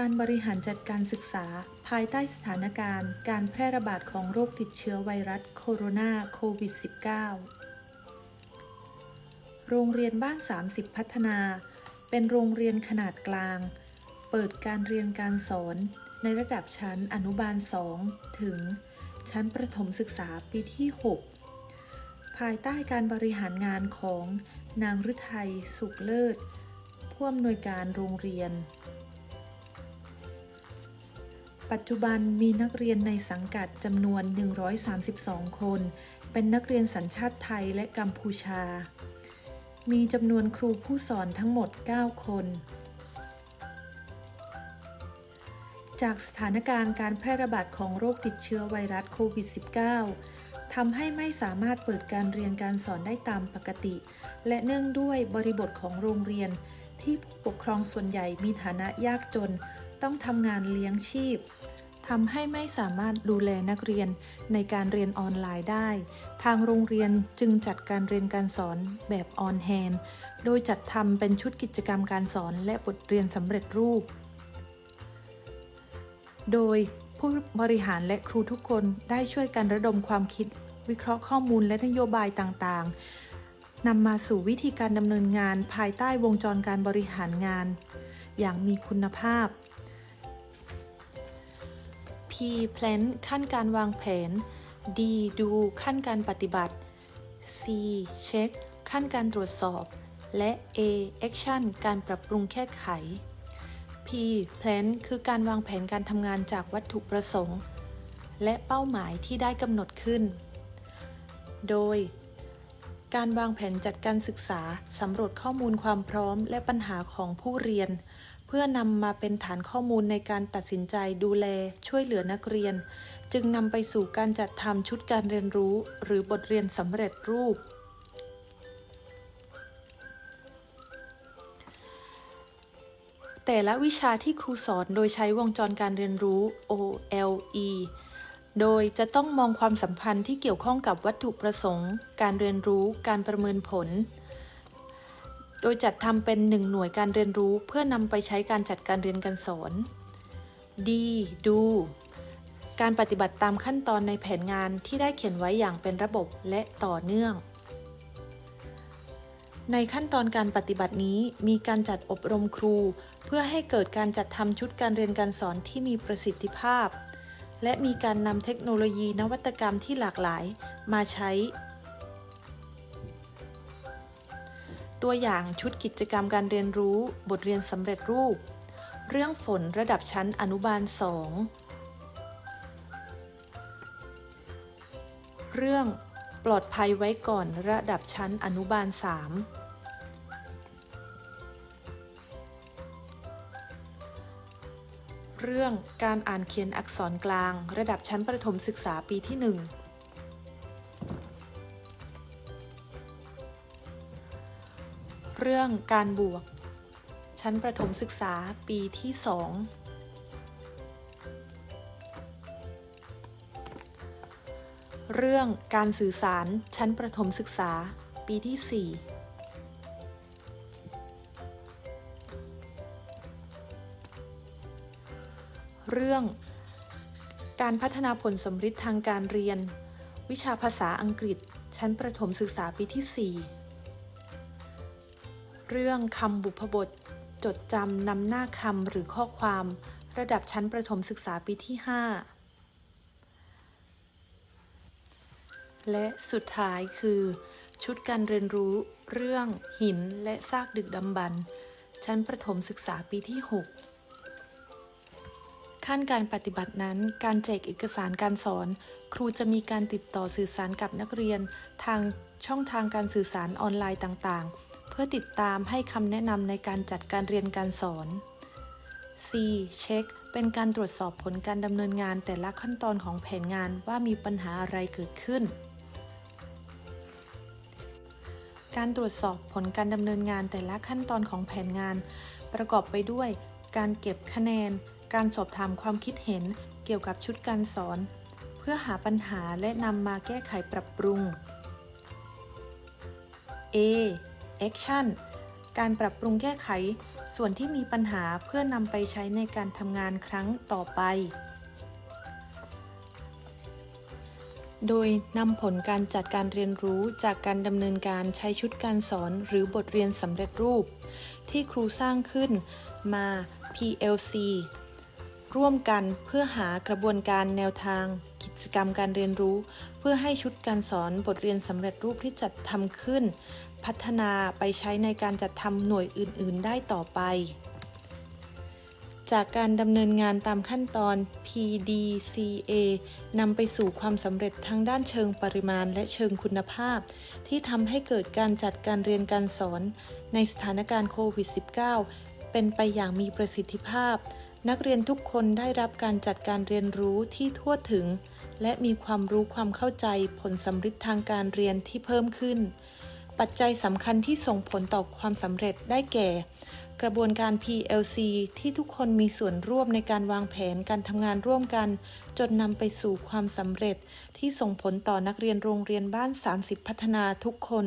การบริหารจัดการศึกษา ภายใต้สถานการณ์ การแพร่ระบาดของโรคติดเชื้อไวรัสโคโรนาโควิด -19 โรงเรียนบ้าน 30 พัฒนา เป็นโรงเรียนขนาดกลาง เปิดการเรียนการสอน ในระดับชั้นอนุบาล 2 ถึง ชั้นประถมศึกษาปีที่ 6 ภายใต้การบริหารงานของนางฤทัยสุขเลิศ ผู้อำนวยการโรงเรียน ปัจจุบันมีนักเรียนในสังกัดจำนวน 132 คน เป็นนักเรียนสัญชาติไทยและกัมพูชา มีจำนวนครูผู้สอนทั้งหมด 9 คน จากสถานการณ์การแพร่ระบาดของโรคติดเชื้อไวรัสโควิด -19 ทำให้ไม่สามารถเปิดการเรียนการสอนได้ตามปกติ และเนื่องด้วยบริบทของโรงเรียนที่ผู้ปกครองส่วนใหญ่มีฐานะยากจน ต้องทำงานเลี้ยงชีพทำให้ไม่สามารถดูแลนักเรียนในการเรียนออนไลน์ได้ ทางโรงเรียนจึงจัดการเรียนการสอนแบบออนแฮนโดยจัดทำเป็นชุดกิจกรรมการสอนและบทเรียนสำเร็จรูป โดยผู้บริหารและครูทุกคนได้ช่วยกันระดมความคิด วิเคราะห์ข้อมูลและนโยบายต่างๆนำมาสู่วิธีการดำเนินงานภายใต้วงจรการบริหารงาน อย่างมีคุณภาพ P plan ขั้นการวางแผน D ดูขั้นการปฏิบัติ C check ขั้นการตรวจสอบ และ A action การปรับปรุงแก้ไข P plan คือการวางแผนการทำงานจากวัตถุประสงค์ และเป้าหมายที่ได้กำหนดขึ้น โดย การวางแผนจัดการศึกษาสำรวจข้อมูลความพร้อมและปัญหาของผู้เรียน เพื่อนำมาเป็นฐานข้อมูลในการตัดสินใจดูแลช่วยเหลือนักเรียน จึงนำไปสู่การจัดทำชุดการเรียนรู้ หรือบทเรียนสำเร็จรูป แต่ละวิชาที่ครูสอนโดยใช้วงจรการเรียนรู้ OLE โดยจะต้องมองความสัมพันธ์ที่เกี่ยวข้องกับวัตถุประสงค์ การเรียนรู้ การประเมินผล โดยจัดทำเป็นหนึ่งหน่วยการเรียนรู้เพื่อนำไปใช้การจัดการเรียนการสอน D ดู การปฏิบัติตามขั้นตอนในแผนงานที่ได้เขียนไว้อย่างเป็นระบบและต่อเนื่อง ในขั้นตอนการปฏิบัตินี้มีการจัดอบรมครู เพื่อให้เกิดการจัดทำชุดการเรียนการสอนที่มีประสิทธิภาพ และมีการนำเทคโนโลยีนวัตกรรมที่หลากหลาย มาใช้ ตัวอย่างชุดกิจกรรมการเรียนรู้บทเรียนสำเร็จรูป เรื่องฝนระดับชั้นอนุบาล 2 เรื่องปลอดภัยไว้ก่อนระดับชั้นอนุบาล 3 เรื่องการอ่านเขียนอักษรกลาง ระดับชั้นประถมศึกษาปีที่ 1 เรื่องการบวก ชั้นประถมศึกษาปีที่2เรื่องการสื่อสารชั้นประถมศึกษาปีที่ 4 เรื่อง การพัฒนาผลสมฤทธิ์ทางการเรียน วิชาภาษาอังกฤษ ชั้นประถมศึกษาปีที่ 4 เรื่องคำบุพบท จดจำนำหน้าคำหรือข้อความ ระดับชั้นประถมศึกษาปีที่ 5 และสุดท้ายคือ ชุดการเรียนรู้เรื่องหินและซากดึกดำบรรพ์ชั้นประถมศึกษาปีที่ 6 ขั้นการปฏิบัตินั้น การแจกเอกสารการสอน ครูจะมีการติดต่อสื่อสารกับนักเรียน ทางช่องทางการสื่อสารออนไลน์ต่างๆ พื่อติดตามให้คำแนะนำในการจัดการเรียนการสอน C เช็คเป็นการตรวจสอบผลการดำเนินงานแต่ละขั้นตอนของแผนงานว่ามีปัญหาอะไรเกิดขึ้น การตรวจสอบผลการดำเนินงานแต่ละขั้นตอนของแผนงาน ประกอบไปด้วย การเก็บคะแนน การสอบถามความคิดเห็นเกี่ยวกับชุดการสอน เพื่อหาปัญหาและนำมาแก้ไขปรับปรุง A action การปรับปรุงแก้ไข ส่วนที่มีปัญหาเพื่อนำไปใช้ในการทำงานครั้งต่อไป โดยนำผลการจัดการเรียนรู้จากการดำเนินการใช้ชุดการสอนหรือบทเรียนสำเร็จรูป ที่ครูสร้างขึ้นมา PLC ร่วมกันเพื่อหากระบวนการแนวทาง จกรรมการเรียนรู้ เพื่อให้ชุดการสอนบทเรียนสำเร็จรูปที่จัดทำขึ้น พัฒนาไปใช้ในการจัดทำหน่วยอื่น ๆ ได้ต่อไป จากการดำเนินงานตามขั้นตอน PDCA นำไปสู่ความสำเร็จทั้งด้านเชิงปริมาณและเชิงคุณภาพ ที่ทำให้เกิดการจัดการเรียนการสอน ในสถานการณ์โควิด -19 เป็นไปอย่างมีประสิทธิภาพนักเรียนทุกคนได้รับการจัดการเรียนรู้ที่ทั่วถึง และมีความรู้ความเข้าใจผลสำฤทธิ์ทางการเรียนที่เพิ่มขึ้น ปัจจัยสำคัญที่ส่งผลต่อความสำเร็จได้แก่ กระบวนการ PLC ที่ทุกคนมีส่วนร่วมในการวางแผนการทำงานร่วมกัน จนนำไปสู่ความสำเร็จที่ส่งผลต่อนักเรียนโรงเรียนบ้าน 30 พัฒนาทุกคน